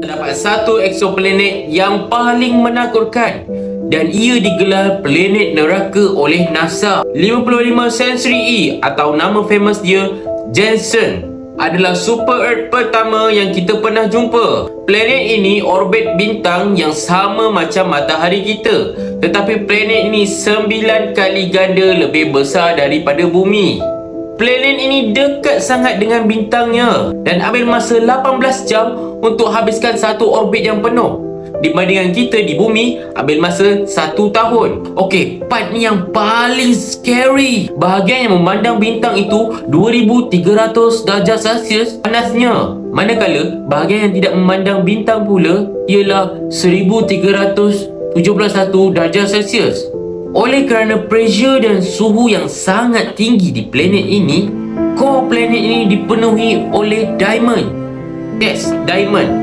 Terdapat satu exoplanet yang paling menakutkan dan ia digelar planet neraka oleh NASA. 55 Century E atau nama famous dia Jensen adalah super Earth pertama yang kita pernah jumpa. Planet ini orbit bintang yang sama macam matahari kita. Tetapi planet ini 9 kali ganda lebih besar daripada bumi. Planet ini dekat sangat dengan bintangnya dan ambil masa 18 jam untuk habiskan satu orbit yang penuh. Dibandingkan kita di bumi ambil masa satu tahun. Okey, part ni yang paling scary. Bahagian yang memandang bintang itu 2300 darjah Celsius panasnya. Manakala bahagian yang tidak memandang bintang pula ialah 1371 darjah Celsius. Oleh kerana pressure dan suhu yang sangat tinggi di planet ini, core planet ini dipenuhi oleh diamond. Yes, diamond.